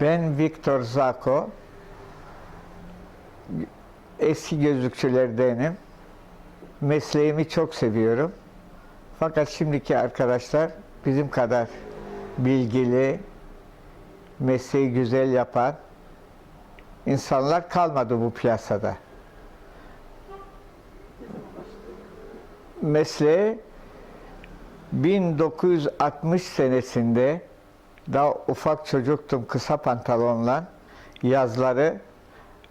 Ben Viktor Zako. Eski gözlükçülerdenim. Mesleğimi çok seviyorum. Fakat şimdiki arkadaşlar bizim kadar bilgili, mesleği güzel yapan insanlar kalmadı bu piyasada. Mesleği 1960 senesinde daha ufak çocuktum kısa pantolonla yazları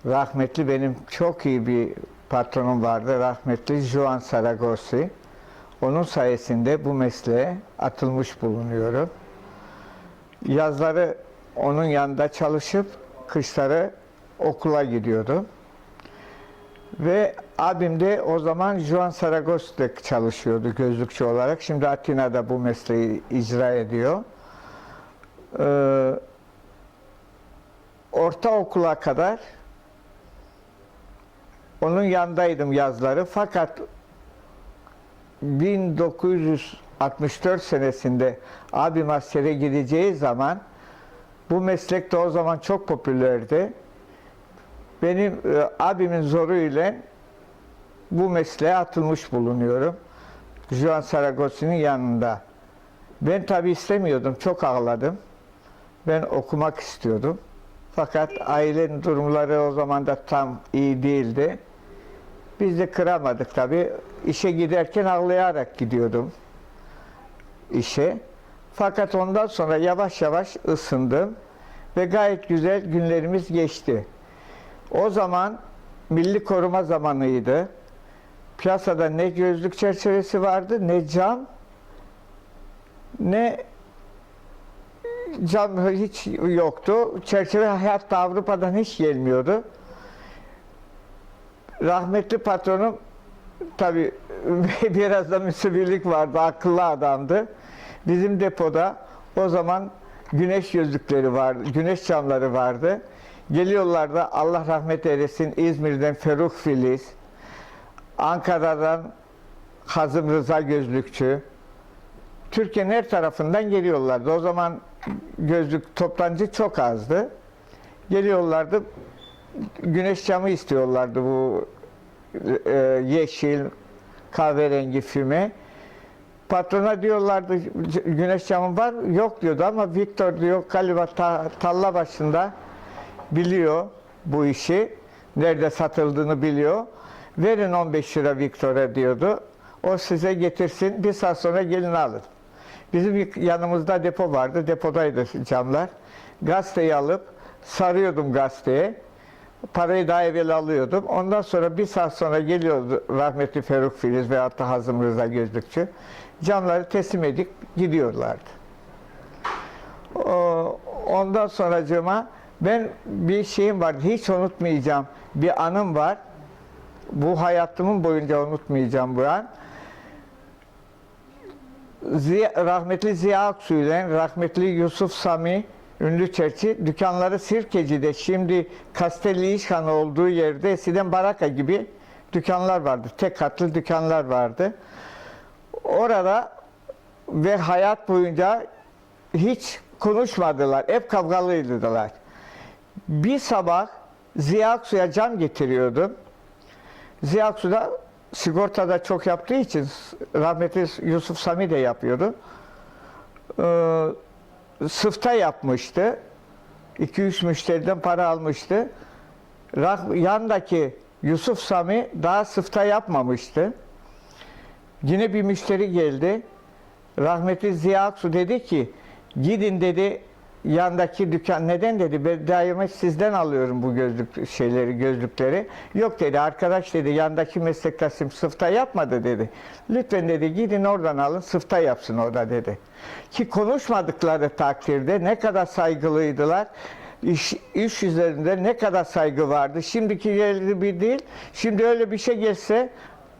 rahmetli benim çok iyi bir patronum vardı rahmetli Juan Saragosi. Onun sayesinde bu mesleğe atılmış bulunuyorum. Yazları onun yanında çalışıp kışları okula gidiyordum. Ve abim de o zaman Juan Saragos'ta çalışıyordu gözlükçü olarak. Şimdi Atina'da bu mesleği icra ediyor. Ee, ortaokula kadar onun yanındaydım yazları. Fakat 1964 senesinde abim askere gideceği zaman bu meslek de o zaman çok popülerdi. Benim e, abimin zoruyla bu mesleğe atılmış bulunuyorum. Juan Saragos'un yanında. Ben tabi istemiyordum, çok ağladım. Ben okumak istiyordum. Fakat ailenin durumları o zaman da tam iyi değildi. Biz de kıramadık tabi. İşe giderken ağlayarak gidiyordum işe. Fakat ondan sonra yavaş yavaş ısındım ve gayet güzel günlerimiz geçti. O zaman milli koruma zamanıydı. Piyasada ne gözlük çerçevesi vardı, ne cam, ne cam hiç yoktu. Çerçeve hayatta Avrupa'dan hiç gelmiyordu. Rahmetli patronum tabi biraz da müsebirlik vardı, akıllı adamdı. Bizim depoda o zaman güneş gözlükleri vardı, güneş camları vardı. Geliyorlardı Allah rahmet eylesin İzmir'den Ferruh Filiz, Ankara'dan Hazım Rıza Gözlükçü. Türkiye'nin her tarafından geliyorlardı. O zaman gözlük toptancı çok azdı. Geliyorlardı. Güneş camı istiyorlardı bu e, yeşil, kahverengi füme. Patrona diyorlardı güneş camı var. Yok diyordu ama Victor diyor galiba ta, talla başında biliyor bu işi. Nerede satıldığını biliyor. Verin 15 lira Victor'a diyordu. O size getirsin. Bir saat sonra gelin alın. Bizim yanımızda depo vardı. Depodaydı camlar. Gazeteyi alıp sarıyordum gazeteye. Parayı daha evvel alıyordum. Ondan sonra bir saat sonra geliyordu rahmetli Feruk Filiz veyahut da Hazım Rıza Gözlükçü. Camları teslim edip gidiyorlardı. Ondan sonracığıma ben bir şeyim var. Hiç unutmayacağım. Bir anım var. Bu hayatımın boyunca unutmayacağım bu an. Ziya, rahmetli Ziya Aksu rahmetli Yusuf Sami ünlü çerçi dükkanları Sirkeci'de şimdi Kastelli İşhan olduğu yerde eskiden baraka gibi dükkanlar vardı. Tek katlı dükkanlar vardı. Orada ve hayat boyunca hiç konuşmadılar. Hep kavgalıydılar. Bir sabah Ziya Aksu'ya cam getiriyordum. Ziya Aksu da sigortada çok yaptığı için rahmetli Yusuf Sami de yapıyordu. Ee, sıfta yapmıştı. 2-3 müşteriden para almıştı. Yandaki Yusuf Sami daha sıfta yapmamıştı. Yine bir müşteri geldi. Rahmetli Ziya Aksu dedi ki gidin dedi yandaki dükkan neden dedi ben daima sizden alıyorum bu gözlük şeyleri gözlükleri. Yok dedi arkadaş dedi yandaki meslektaşım sıfta yapmadı dedi. Lütfen dedi gidin oradan alın sıfta yapsın orada dedi. Ki konuşmadıkları takdirde ne kadar saygılıydılar. İş, iş üzerinde ne kadar saygı vardı. Şimdiki yeri bir değil. Şimdi öyle bir şey gelse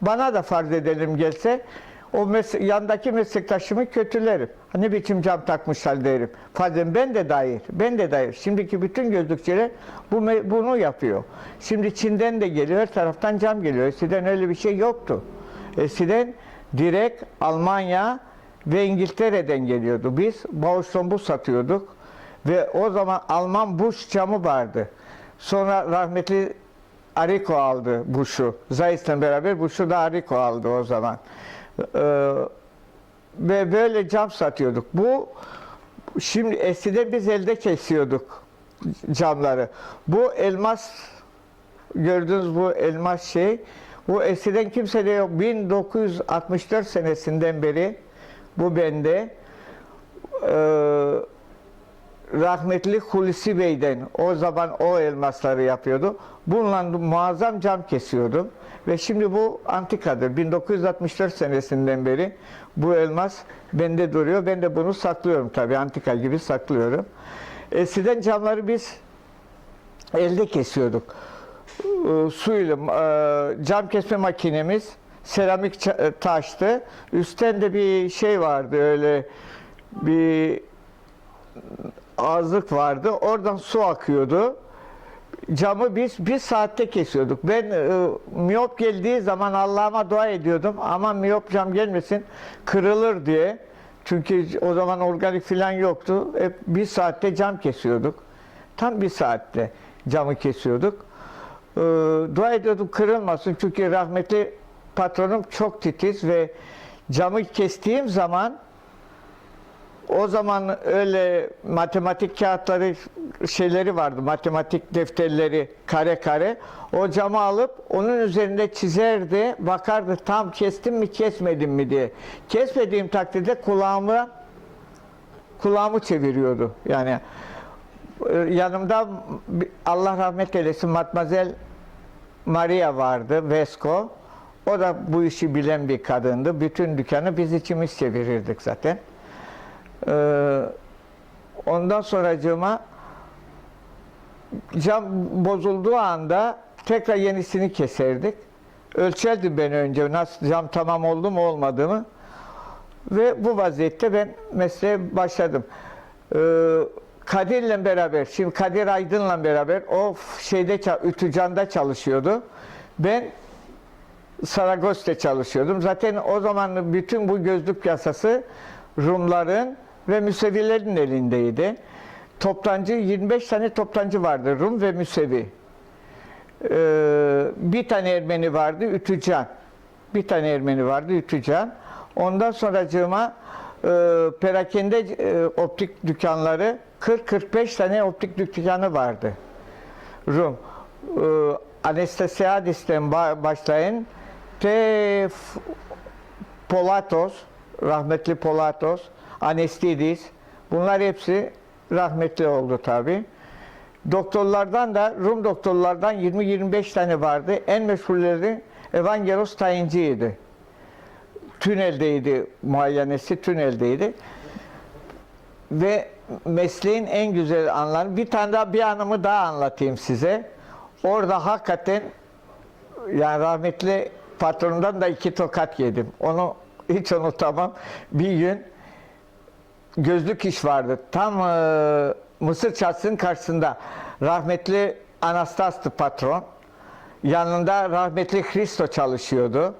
bana da farz edelim gelse o mes- yandaki meslektaşımı kötülerim. Ne biçim cam takmışlar derim. Fazla ben de dahil. Ben de dahil. Şimdiki bütün gözlükçüler bu bunu yapıyor. Şimdi Çin'den de geliyor, her taraftan cam geliyor. Eskiden öyle bir şey yoktu. Eskiden direkt Almanya ve İngiltere'den geliyordu. Biz Bauhaus'tan bu satıyorduk. Ve o zaman Alman Bush camı vardı. Sonra rahmetli Ariko aldı Bush'u. Zeiss'le beraber Bush'u da Ariko aldı o zaman. Ee, ve böyle cam satıyorduk. Bu şimdi eskiden biz elde kesiyorduk camları. Bu elmas gördüğünüz bu elmas şey bu eskiden kimsede yok. 1964 senesinden beri bu bende Ee, rahmetli Hulusi Bey'den o zaman o elmasları yapıyordu. Bununla muazzam cam kesiyordum. Ve şimdi bu antikadır. 1964 senesinden beri bu elmas bende duruyor. Ben de bunu saklıyorum tabii. Antika gibi saklıyorum. Eskiden camları biz elde kesiyorduk. Ee, suyla e, cam kesme makinemiz seramik e, taştı. Üstten de bir şey vardı öyle bir ağızlık vardı. Oradan su akıyordu. Camı biz bir saatte kesiyorduk. Ben e, miyop geldiği zaman Allah'ıma dua ediyordum. Ama miyop cam gelmesin kırılır diye. Çünkü o zaman organik filan yoktu. Hep bir saatte cam kesiyorduk. Tam bir saatte camı kesiyorduk. Ee, dua ediyordum kırılmasın. Çünkü rahmetli patronum çok titiz ve camı kestiğim zaman o zaman öyle matematik kağıtları şeyleri vardı. Matematik defterleri kare kare. O camı alıp onun üzerinde çizerdi. Bakardı tam kestim mi kesmedim mi diye. Kesmediğim takdirde kulağımı kulağımı çeviriyordu. Yani e, yanımda Allah rahmet eylesin Matmazel Maria vardı, Vesco. O da bu işi bilen bir kadındı. Bütün dükkanı biz içimiz çevirirdik zaten. Ee, ondan sonracığıma cam bozulduğu anda tekrar yenisini keserdik. Ölçerdim ben önce nasıl cam tamam oldu mu olmadı mı. Ve bu vaziyette ben mesleğe başladım. Ee, Kadir'le beraber, şimdi Kadir Aydın'la beraber o şeyde Ütücan'da çalışıyordu. Ben Saragos'ta çalışıyordum. Zaten o zaman bütün bu gözlük piyasası Rumların ve Müsevilerin elindeydi. Toptancı 25 tane toptancı vardı Rum ve Müsevi. Ee, bir tane Ermeni vardı Ütücan. Bir tane Ermeni vardı Ütücan. Ondan sonracığıma e, perakende e, optik dükkanları 40-45 tane optik dükkanı vardı. Rum. E, Anastasiadis'ten ba- başlayın te Polatos, rahmetli Polatos, Anestidis, bunlar hepsi rahmetli oldu tabi. Doktorlardan da, Rum doktorlardan 20-25 tane vardı. En meşhurları Evangelos Tayinci'ydi. Tünel'deydi, muayenesi Tünel'deydi. Ve mesleğin en güzel anları, bir tane daha bir anımı daha anlatayım size. Orada hakikaten yani rahmetli patronumdan da iki tokat yedim. Onu hiç unutamam. Bir gün gözlük iş vardı. Tam e, Mısır çarşısının karşısında rahmetli Anastas'tı patron. Yanında rahmetli Hristo çalışıyordu.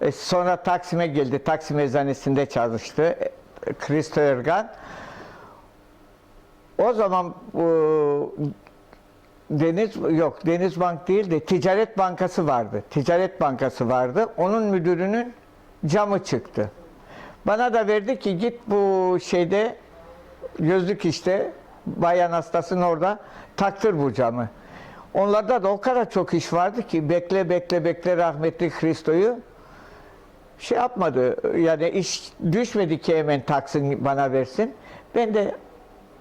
E, sonra Taksim'e geldi. Taksim eczanesinde çalıştı. E, Hristo Ergan. O zaman bu Deniz yok Deniz Bank değil de Ticaret Bankası vardı. Ticaret Bankası vardı. Onun müdürünün camı çıktı. Bana da verdi ki git bu şeyde gözlük işte bayan hastasının orada taktır bu camı. Onlarda da o kadar çok iş vardı ki bekle bekle bekle rahmetli Hristo'yu şey yapmadı. Yani iş düşmedi ki hemen taksın bana versin. Ben de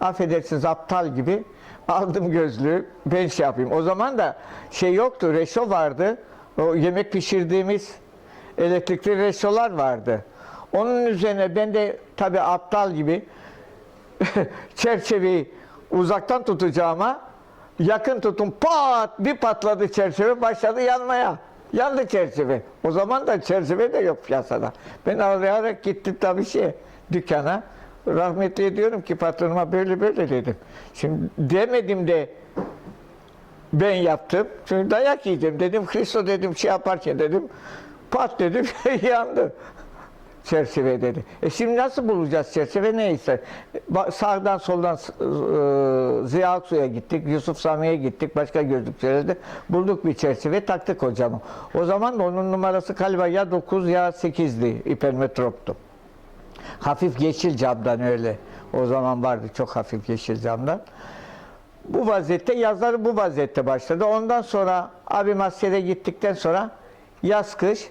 affedersiniz aptal gibi aldım gözlüğü ben şey yapayım. O zaman da şey yoktu reşo vardı. O yemek pişirdiğimiz elektrikli reşolar vardı. Onun üzerine ben de tabi aptal gibi çerçeveyi uzaktan tutacağıma yakın tutun pat bir patladı çerçeve başladı yanmaya. Yandı çerçeve. O zaman da çerçeve de yok piyasada. Ben ağlayarak gittim tabii şey dükkana. Rahmetli diyorum ki patronuma böyle böyle dedim. Şimdi demedim de ben yaptım. Çünkü dayak yiyeceğim dedim. Hristo dedim şey yaparken dedim. Pat dedim yandı. Çerçeve dedi. E şimdi nasıl bulacağız çerçeve neyse. Sağdan soldan e, Ziya Aksu'ya gittik, Yusuf Sami'ye gittik, başka gözlükçilere de bulduk bir çerçeve taktık hocamı. O zaman da onun numarası galiba ya 9 ya 8'di hipermetroptu. Hafif yeşil camdan öyle. O zaman vardı çok hafif yeşil camdan. Bu vaziyette yazları bu vaziyette başladı. Ondan sonra abim askere gittikten sonra yaz kış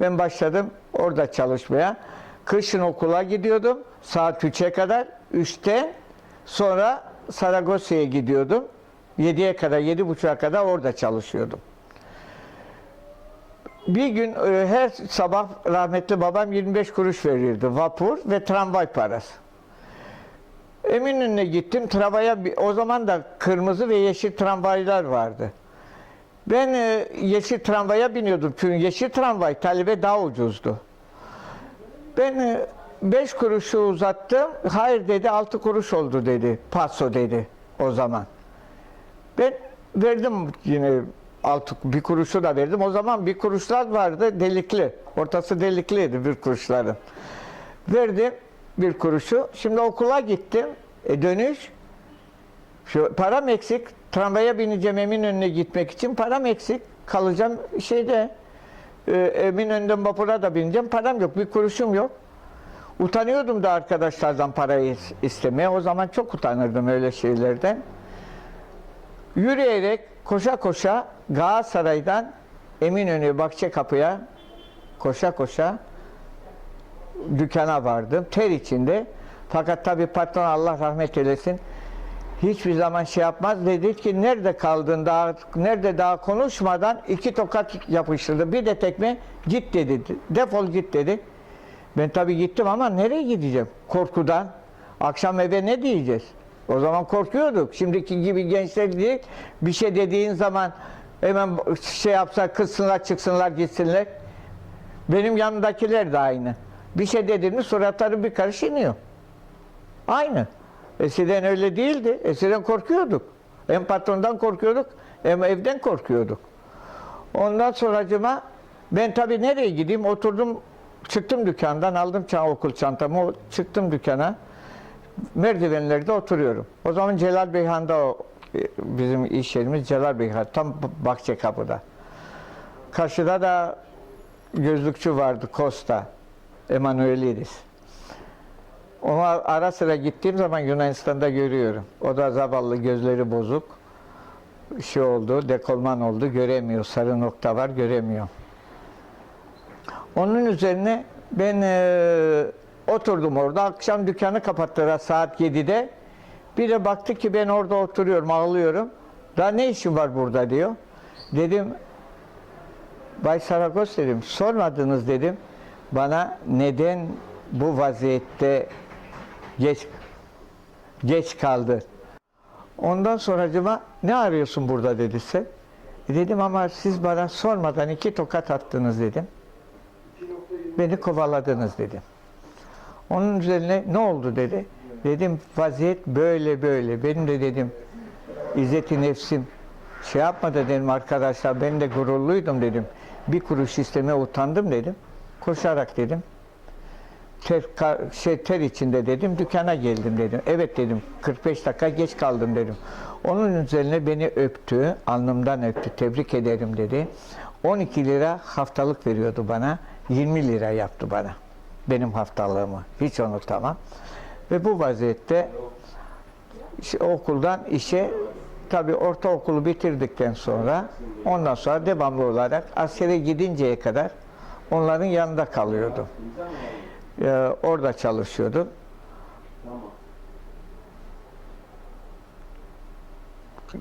ben başladım orada çalışmaya. Kışın okula gidiyordum saat 3'e kadar. 3'te sonra Saragossa'ya gidiyordum. 7'ye kadar, 7.30'a kadar orada çalışıyordum. Bir gün e, her sabah rahmetli babam 25 kuruş verirdi. Vapur ve tramvay parası. Eminönü'ne gittim. Tramvaya o zaman da kırmızı ve yeşil tramvaylar vardı. Ben e, yeşil tramvaya biniyordum. Çünkü yeşil tramvay talebe daha ucuzdu. Ben 5 kuruşu uzattım. Hayır dedi 6 kuruş oldu dedi. Paso dedi o zaman. Ben verdim yine altı, bir kuruşu da verdim. O zaman bir kuruşlar vardı delikli. Ortası delikliydi bir kuruşların. Verdim bir kuruşu. Şimdi okula gittim. E dönüş. Şu param eksik. Tramvaya bineceğim Eminönü'ne gitmek için param eksik. Kalacağım şeyde. E, Eminönü'nden vapura da bineceğim. Param yok. Bir kuruşum yok. Utanıyordum da arkadaşlardan parayı istemeye. O zaman çok utanırdım öyle şeylerden. Yürüyerek koşa koşa Galatasaray'dan Eminönü Bahçekapı'ya koşa koşa dükkana vardım. Ter içinde. Fakat tabii patron Allah rahmet eylesin hiçbir zaman şey yapmaz. Dedi ki nerede kaldın daha nerede daha konuşmadan iki tokat yapıştırdı. Bir de tekme git dedi. Defol git dedi. Ben tabii gittim ama nereye gideceğim? Korkudan. Akşam eve ne diyeceğiz? O zaman korkuyorduk. Şimdiki gibi gençler değil. Bir şey dediğin zaman hemen şey yapsa kızsınlar çıksınlar gitsinler. Benim yanımdakiler de aynı. Bir şey dediğini suratları bir karış iniyor. Aynı. Eskiden öyle değildi. Eskiden korkuyorduk. Hem patrondan korkuyorduk hem evden korkuyorduk. Ondan sonracıma ben tabii nereye gideyim oturdum çıktım dükkandan aldım çan okul çantamı çıktım dükkana merdivenlerde oturuyorum. O zaman Celal Beyhan'da o e, bizim iş yerimiz Celal Beyhan tam Bahçe kapıda. Karşıda da gözlükçü vardı Costa Emanuelidis. Ona ara sıra gittiğim zaman Yunanistan'da görüyorum. O da zavallı gözleri bozuk. Şey oldu, dekolman oldu, göremiyor. Sarı nokta var, göremiyor. Onun üzerine ben e, oturdum orada. Akşam dükkanı kapattılar saat 7'de. Bir de baktı ki ben orada oturuyorum, ağlıyorum. Daha ne işin var burada diyor. Dedim, Bay Saragos dedim, sormadınız dedim. Bana neden bu vaziyette geç geç kaldı. Ondan sonracıma ne arıyorsun burada dedi sen. E dedim ama siz bana sormadan iki tokat attınız dedim. Beni kovaladınız dedim. Onun üzerine ne oldu dedi. Dedim vaziyet böyle böyle. Benim de dedim izzeti nefsim şey yapmadı dedim arkadaşlar ben de gururluydum dedim. Bir kuruş istemeye utandım dedim. Koşarak dedim. Ter, şey, ter içinde dedim dükkana geldim dedim. Evet dedim 45 dakika geç kaldım dedim. Onun üzerine beni öptü, alnımdan öptü, tebrik ederim dedi. 12 lira haftalık veriyordu bana, 20 lira yaptı bana. Benim haftalığımı, hiç unutamam. Ve bu vaziyette işte okuldan işe tabi ortaokulu bitirdikten sonra ondan sonra devamlı olarak askere gidinceye kadar onların yanında kalıyordum. Ee, orada çalışıyordum.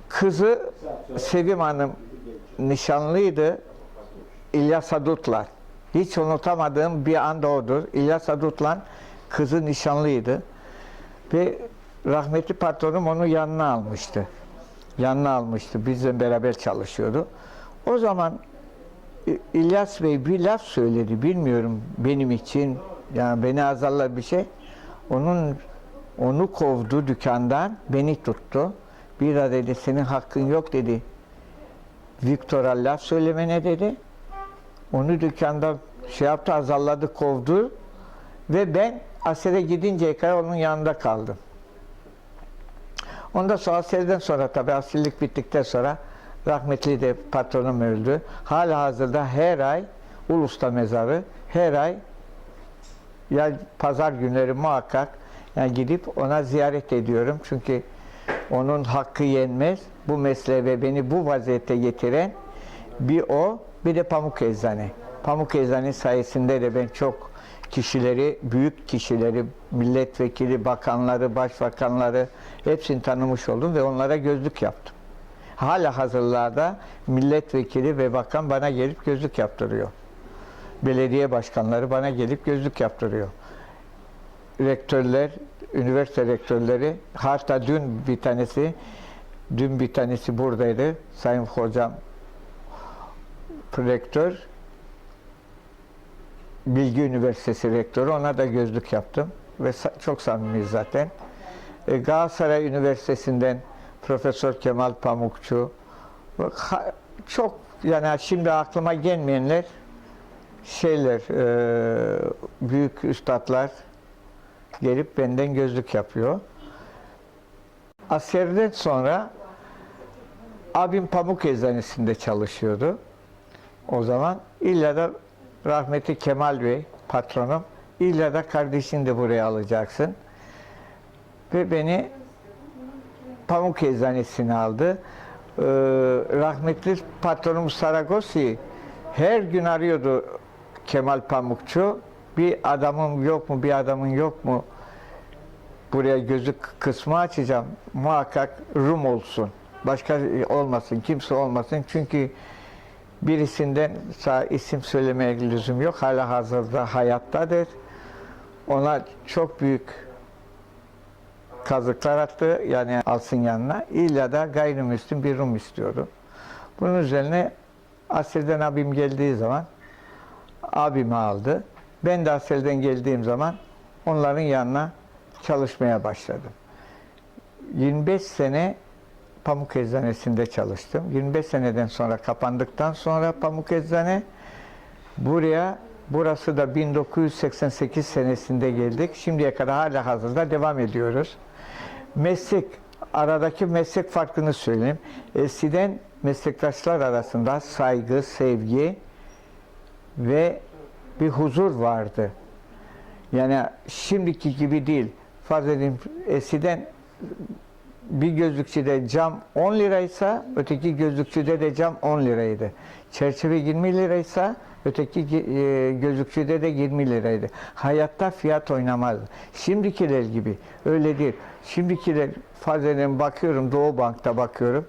Kızı Sevim Hanım nişanlıydı. İlyas Adut'la. Hiç unutamadığım bir anda odur. İlyas Adut'la kızı nişanlıydı. Ve rahmetli patronum onu yanına almıştı. Yanına almıştı. Bizle beraber çalışıyordu. O zaman İlyas Bey bir laf söyledi. Bilmiyorum benim için. Yani beni azarlar bir şey. Onun onu kovdu dükkandan. Beni tuttu. Bir dedi senin hakkın yok dedi. Viktor'a laf söylemene dedi. Onu dükkanda şey yaptı azarladı kovdu. Ve ben askere gidinceye kadar onun yanında kaldım. Ondan sonra askerden sonra tabii askerlik bittikten sonra rahmetli de patronum öldü. Hala hazırda her ay Ulus'ta mezarı her ay ya pazar günleri muhakkak yani gidip ona ziyaret ediyorum. Çünkü onun hakkı yenmez. Bu mesleğe ve beni bu vaziyette getiren bir o bir de Pamuk Eczane. Pamuk Eczane sayesinde de ben çok kişileri, büyük kişileri, milletvekili, bakanları, başbakanları hepsini tanımış oldum ve onlara gözlük yaptım. Hala hazırlarda milletvekili ve bakan bana gelip gözlük yaptırıyor. Belediye başkanları bana gelip gözlük yaptırıyor. Rektörler, üniversite rektörleri, hatta dün bir tanesi, dün bir tanesi buradaydı. Sayın hocam, rektör, Bilgi Üniversitesi rektörü, ona da gözlük yaptım ve çok samimiyiz zaten. E, Galatasaray Üniversitesi'nden Profesör Kemal Pamukçu, çok yani şimdi aklıma gelmeyenler şeyler, e, büyük üstadlar gelip benden gözlük yapıyor. Askerden sonra abim Pamuk Eczanesi'nde çalışıyordu. O zaman illa da rahmetli Kemal Bey patronum illa da kardeşini de buraya alacaksın. Ve beni Pamuk Eczanesi'ne aldı. Ee, rahmetli patronum Saragosi her gün arıyordu Kemal Pamukçu. Bir adamım yok mu, bir adamın yok mu? Buraya gözlük kısmı açacağım. Muhakkak Rum olsun. Başka olmasın, kimse olmasın. Çünkü birisinden isim söylemeye lüzum yok. Hala hazırda hayattadır. Ona çok büyük kazıklar attı. Yani alsın yanına. İlla da gayrimüslim bir Rum istiyordu. Bunun üzerine asirden abim geldiği zaman abimi aldı. Ben de asirden geldiğim zaman onların yanına çalışmaya başladım. 25 sene Pamuk Eczanesi'nde çalıştım. 25 seneden sonra kapandıktan sonra Pamuk Eczane buraya burası da 1988 senesinde geldik. Şimdiye kadar hala hazırda devam ediyoruz. Meslek aradaki meslek farkını söyleyeyim. Eskiden meslektaşlar arasında saygı, sevgi ve bir huzur vardı. Yani şimdiki gibi değil. Farz edin eskiden bir gözlükçüde cam 10 liraysa öteki gözlükçüde de cam 10 liraydı. Çerçeve 20 liraysa öteki e, gözlükçüde de 20 liraydı. Hayatta fiyat oynamazdı. Şimdikiler gibi öyle değil. Şimdikiler farz edin bakıyorum Doğu Bank'ta bakıyorum.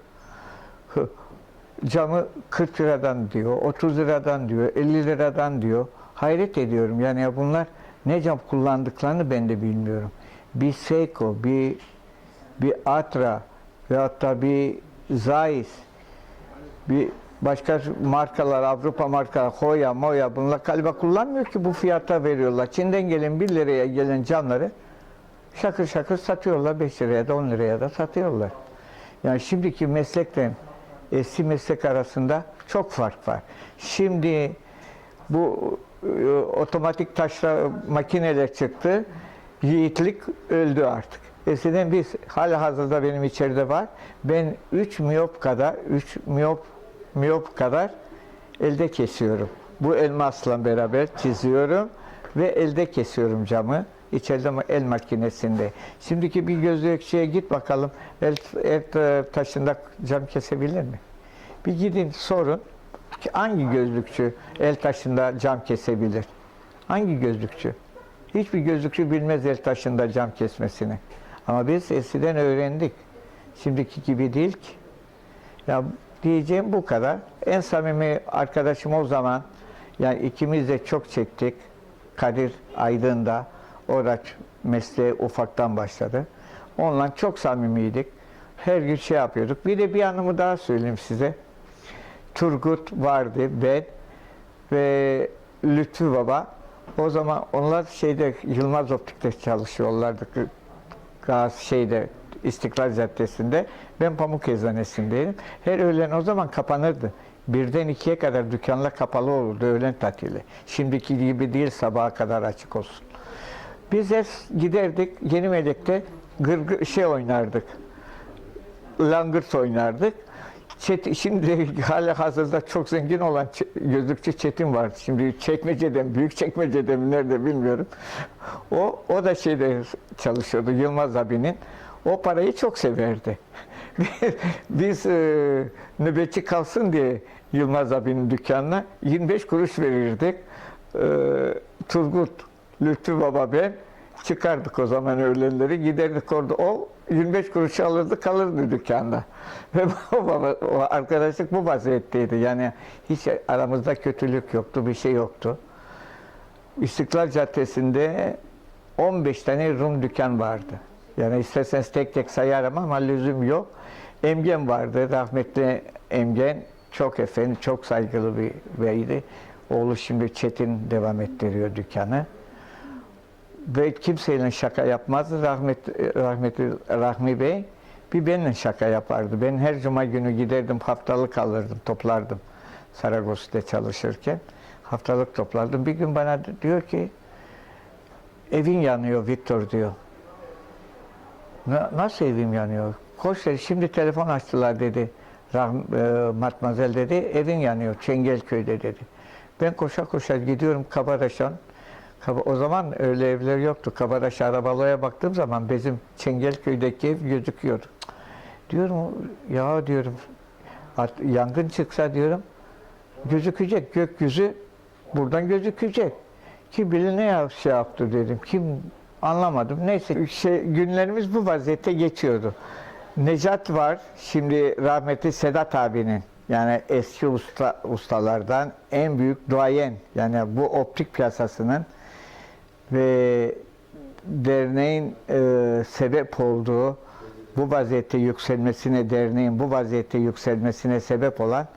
Camı 40 liradan diyor, 30 liradan diyor, 50 liradan diyor. Hayret ediyorum. Yani ya bunlar ne cam kullandıklarını ben de bilmiyorum. Bir Seiko, bir bir Atra veyahut da bir Zeiss, bir başka markalar, Avrupa markalar, Hoya, Moya bunlar galiba kullanmıyor ki bu fiyata veriyorlar. Çin'den gelen 1 liraya gelen camları şakır şakır satıyorlar 5 liraya da 10 liraya da satıyorlar. Yani şimdiki meslekle eski meslek arasında çok fark var. Şimdi bu e, otomatik taşla makineler çıktı. Yiğitlik öldü artık. Eskiden biz hala hazırda benim içeride var. Ben 3 miyop kadar 3 miyop miyop kadar elde kesiyorum. Bu elmasla beraber çiziyorum ve elde kesiyorum camı. İçeride el makinesinde. Şimdiki bir gözlükçüye git bakalım el, el taşında cam kesebilir mi? Bir gidin sorun. Hangi gözlükçü el taşında cam kesebilir? Hangi gözlükçü? Hiçbir gözlükçü bilmez el taşında cam kesmesini. Ama biz eskiden öğrendik. Şimdiki gibi değil ki. Ya diyeceğim bu kadar. En samimi arkadaşım o zaman yani ikimiz de çok çektik. Kadir Aydın'da orada mesleğe ufaktan başladı. Onunla çok samimiydik. Her gün şey yapıyorduk. Bir de bir anımı daha söyleyeyim size. Turgut vardı, ben ve Lütfü Baba. O zaman onlar şeyde Yılmaz Optik'te çalışıyorlardı. Gaz şeyde İstiklal Caddesi'nde. Ben Pamuk Eczanesi'ndeydim. Her öğlen o zaman kapanırdı. Birden ikiye kadar dükkanlar kapalı olurdu öğlen tatili. Şimdiki gibi değil sabaha kadar açık olsun. Biz hep giderdik Yeni Melek'te gırgır şey oynardık. Langırt oynardık. Çet, şimdi hala hazırda çok zengin olan gözlükçü Çetin var. Şimdi çekmeceden, büyük çekmeceden mi nerede bilmiyorum. O, o da şeyde çalışıyordu Yılmaz abinin. O parayı çok severdi. Biz e, nöbetçi kalsın diye Yılmaz abinin dükkanına 25 kuruş verirdik. E, Turgut, Lütfü Baba ben çıkardık o zaman öğlenleri giderdik orada. O 25 kuruş alırdı kalırdı dükkanda. Ve o, baba, o arkadaşlık bu vaziyetteydi. Yani hiç aramızda kötülük yoktu, bir şey yoktu. İstiklal Caddesi'nde 15 tane Rum dükkan vardı. Yani isterseniz tek tek sayarım ama lüzum yok. Emgen vardı, rahmetli Emgen. Çok efendi, çok saygılı bir beydi. Oğlu şimdi Çetin devam ettiriyor dükkanı. Ve kimseyle şaka yapmazdı. Rahmet, rahmetli Rahmi Bey bir benimle şaka yapardı. Ben her cuma günü giderdim, haftalık alırdım, toplardım. Saragossa'da çalışırken. Haftalık toplardım. Bir gün bana diyor ki, evin yanıyor Viktor diyor. "Na- Nasıl evim yanıyor? Koş dedi, şimdi telefon açtılar dedi. Rahm, e, Matmazel dedi, evin yanıyor Çengelköy'de dedi. Ben koşa koşa gidiyorum Kabaraşan. O zaman öyle evler yoktu. Kabaraş Arabalı'ya baktığım zaman bizim Çengelköy'deki ev gözüküyordu. Diyorum ya diyorum yangın çıksa diyorum gözükecek gökyüzü buradan gözükecek. Kim bilir ne ya- şey yaptı dedim. Kim anlamadım. Neyse şey, günlerimiz bu vaziyette geçiyordu. Necat var. Şimdi rahmetli Sedat abinin yani eski usta, ustalardan en büyük duayen yani bu optik piyasasının ve derneğin e, sebep olduğu bu vaziyette yükselmesine derneğin bu vaziyette yükselmesine sebep olan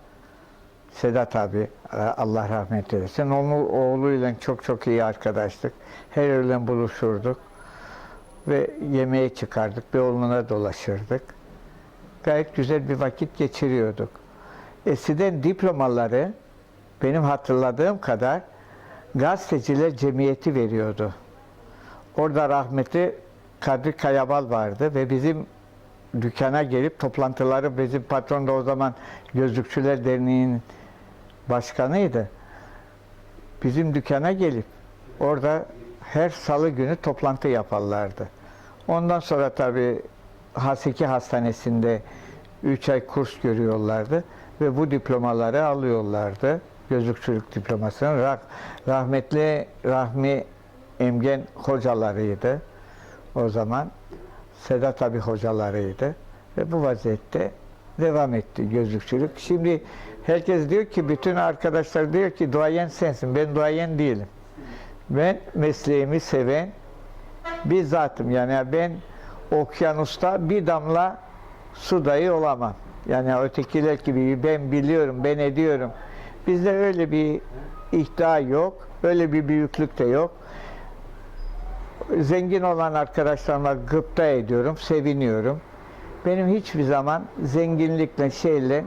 Sedat abi e, Allah rahmet eylesin. Onun oğluyla çok çok iyi arkadaştık. Her öğlen buluşurduk ve yemeğe çıkardık. Bir oğluna dolaşırdık. Gayet güzel bir vakit geçiriyorduk. Eskiden diplomaları benim hatırladığım kadar gazeteciler cemiyeti veriyordu. Orada rahmetli Kadri Kayabal vardı ve bizim dükkana gelip toplantıları bizim patron da o zaman Gözlükçüler Derneği'nin başkanıydı. Bizim dükkana gelip orada her salı günü toplantı yaparlardı. Ondan sonra tabii Haseki Hastanesi'nde 3 ay kurs görüyorlardı ve bu diplomaları alıyorlardı. Gözlükçülük diplomasını. Rah- Rahmetli Rahmi Emgen hocalarıydı o zaman. Sedat abi hocalarıydı. Ve bu vaziyette devam etti gözlükçülük. Şimdi herkes diyor ki, bütün arkadaşlar diyor ki duayen sensin. Ben duayen değilim. Ben mesleğimi seven bir zatım. Yani ben okyanusta bir damla su olamam. Yani ötekiler gibi ben biliyorum, ben ediyorum. Bizde öyle bir iddia yok, öyle bir büyüklük de yok. Zengin olan arkadaşlarıma gıpta ediyorum, seviniyorum. Benim hiçbir zaman zenginlikle, şeyle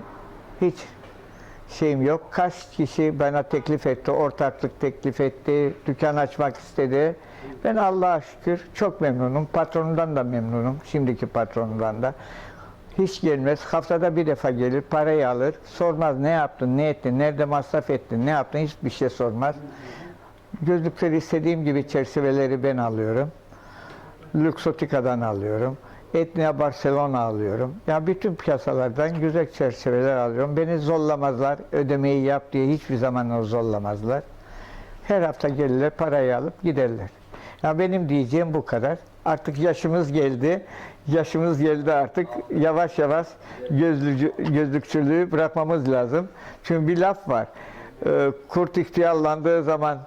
hiç şeyim yok. Kaç kişi bana teklif etti, ortaklık teklif etti, dükkan açmak istedi. Ben Allah'a şükür çok memnunum. Patronumdan da memnunum, şimdiki patronumdan da. Hiç gelmez. Haftada bir defa gelir, parayı alır. Sormaz ne yaptın, ne ettin, nerede masraf ettin, ne yaptın hiçbir şey sormaz. Gözlükleri istediğim gibi çerçeveleri ben alıyorum. Luxottica'dan alıyorum. Etnia Barcelona alıyorum. Ya bütün piyasalardan güzel çerçeveler alıyorum. Beni zorlamazlar. Ödemeyi yap diye hiçbir zaman o zorlamazlar. Her hafta gelirler, parayı alıp giderler. Ya benim diyeceğim bu kadar. Artık yaşımız geldi. Yaşımız geldi artık. Yavaş yavaş gözlücü, gözlükçülüğü bırakmamız lazım. Çünkü bir laf var. Ee, kurt ihtiyarlandığı zaman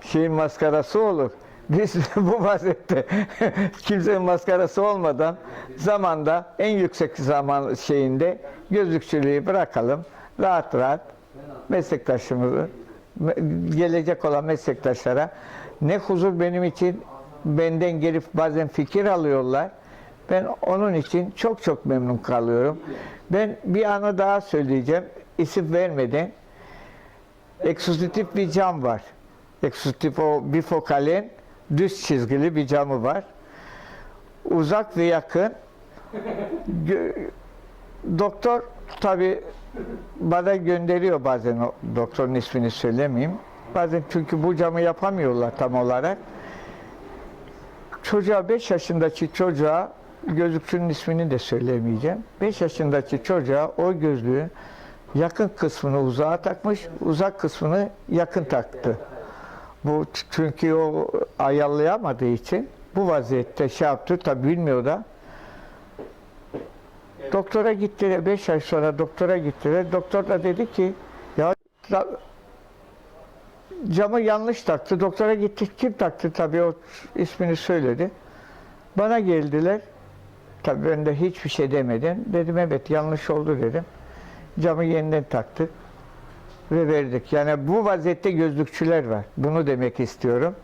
şeyin maskarası olur. Biz bu vaziyette kimsenin maskarası olmadan zamanda en yüksek zaman şeyinde gözlükçülüğü bırakalım. Rahat rahat meslektaşımızı me- gelecek olan meslektaşlara ne huzur benim için benden gelip bazen fikir alıyorlar. Ben onun için çok çok memnun kalıyorum. Ben bir anı daha söyleyeceğim. isim vermeden eksklusif bir cam var. Eksklusif o bifokalin düz çizgili bir camı var. Uzak ve yakın. Doktor tabi bana gönderiyor bazen o doktorun ismini söylemeyeyim. Bazen çünkü bu camı yapamıyorlar tam olarak. Çocuğa 5 yaşındaki çocuğa gözlükçünün ismini de söylemeyeceğim. 5 yaşındaki çocuğa o gözlüğü yakın kısmını uzağa takmış, uzak kısmını yakın taktı. Bu çünkü o ayarlayamadığı için bu vaziyette şey yaptı tabi bilmiyor da. Doktora gittiler, 5 ay sonra doktora gittiler. Doktor da dedi ki ya camı yanlış taktı. Doktora gittik. Kim taktı? Tabii o ismini söyledi. Bana geldiler. Tabii ben de hiçbir şey demedim. Dedim evet yanlış oldu dedim. Camı yeniden taktık ve verdik. Yani bu vaziyette gözlükçüler var. Bunu demek istiyorum.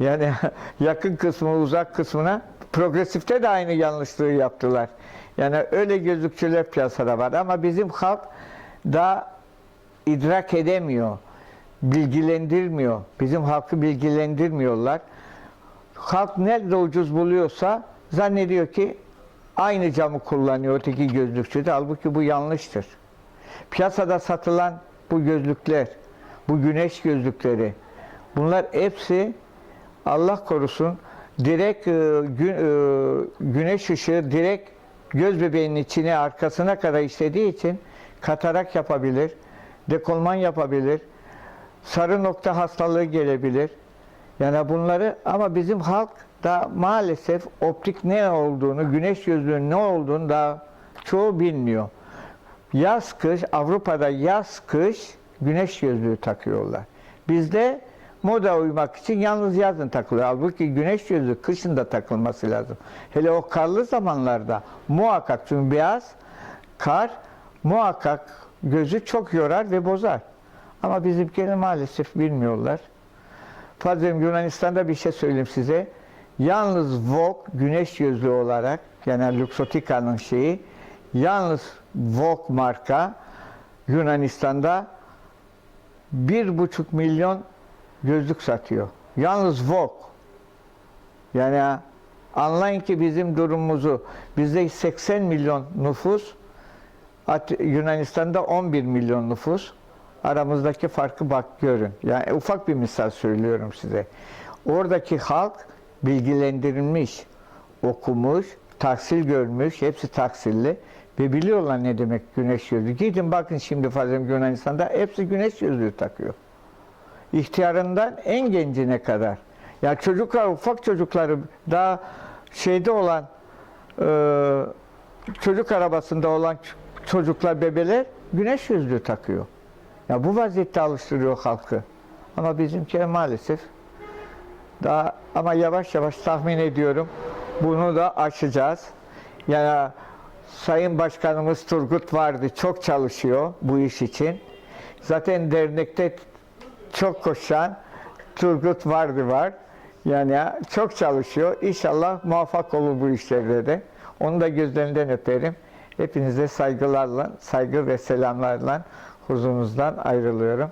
Yani yakın kısmı uzak kısmına progresifte de aynı yanlışlığı yaptılar. Yani öyle gözlükçüler piyasada var ama bizim halk daha idrak edemiyor, bilgilendirmiyor. Bizim halkı bilgilendirmiyorlar. Halk nerede ucuz buluyorsa zannediyor ki aynı camı kullanıyor öteki gözlükçü de. Halbuki bu yanlıştır. Piyasada satılan bu gözlükler, bu güneş gözlükleri, bunlar hepsi Allah korusun direkt e, e, güneş ışığı direkt göz bebeğinin içine arkasına kadar işlediği için katarak yapabilir, dekolman yapabilir, sarı nokta hastalığı gelebilir. Yani bunları ama bizim halk da maalesef optik ne olduğunu, güneş gözlüğünün ne olduğunu da çoğu bilmiyor. Yaz kış Avrupa'da yaz kış güneş gözlüğü takıyorlar. Bizde moda uymak için yalnız yazın takılıyor. Halbuki güneş gözlüğü kışın da takılması lazım. Hele o karlı zamanlarda muhakkak çünkü beyaz kar muhakkak gözü çok yorar ve bozar. Ama bizimkiler maalesef bilmiyorlar. Fazlım Yunanistan'da bir şey söyleyeyim size. Yalnız Vogue güneş gözlüğü olarak yani Luxottica'nın şeyi yalnız Vogue marka Yunanistan'da bir buçuk milyon gözlük satıyor. Yalnız Vogue. Yani anlayın ki bizim durumumuzu bizde 80 milyon nüfus Yunanistan'da 11 milyon nüfus. Aramızdaki farkı bak görün. Yani ufak bir misal söylüyorum size. Oradaki halk bilgilendirilmiş, okumuş, tahsil görmüş, hepsi tahsilli ve biliyorlar ne demek güneş gözlüğü. Gidin bakın şimdi fazla Yunanistan'da hepsi güneş gözlüğü takıyor. İhtiyarından en gencine kadar. Ya çocuklar, ufak çocukları daha şeyde olan e, çocuk arabasında olan çocuklar, bebeler güneş gözlüğü takıyor. Ya bu vaziyette alıştırıyor halkı. Ama bizimki maalesef daha ama yavaş yavaş tahmin ediyorum bunu da aşacağız. Yani Sayın Başkanımız Turgut vardı, çok çalışıyor bu iş için. Zaten dernekte çok koşan Turgut vardı var. Yani çok çalışıyor. İnşallah muvaffak olur bu işlerde de. Onu da gözlerinden öperim. Hepinize saygılarla, saygı ve selamlarla huzurunuzdan ayrılıyorum.